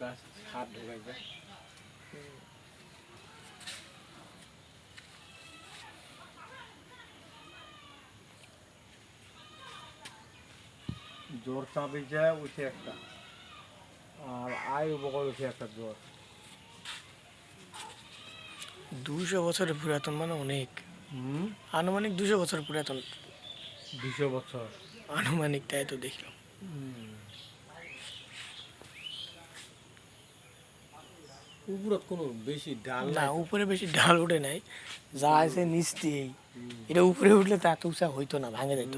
গাছ হাত জ্বর চাপে যায় উঠে একটা। আর আয় উপকার উঠে একটা জ্বর দুশো বছরের পুরাতন মানে অনেক। হুম? আনুমানিক দুশো বছর পুরাতন। দুশো বছর। আনুমানিক তাই তো দেখলাম। উপরত কোনো বেশি ডাল না উপরে বেশি ডাল উঠে নাই। যা আছে নিচ দিয়েই। এটা উপরে উঠলে তা এত উঁচা হইতো না ভাঙে যেত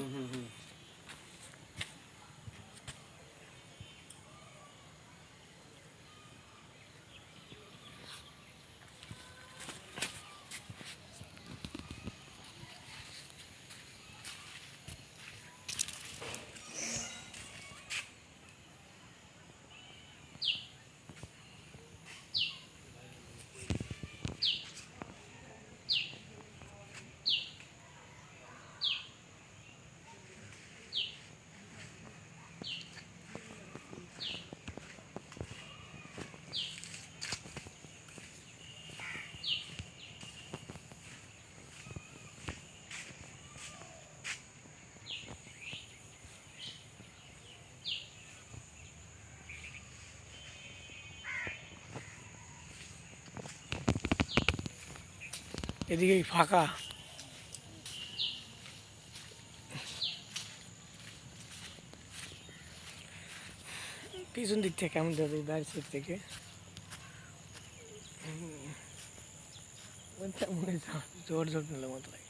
এদিকে ফাঁকা পিছন দিক থেকে কেমন যাবে বাইরের সাইড থেকে। মনে জোর জোর নিলে মতো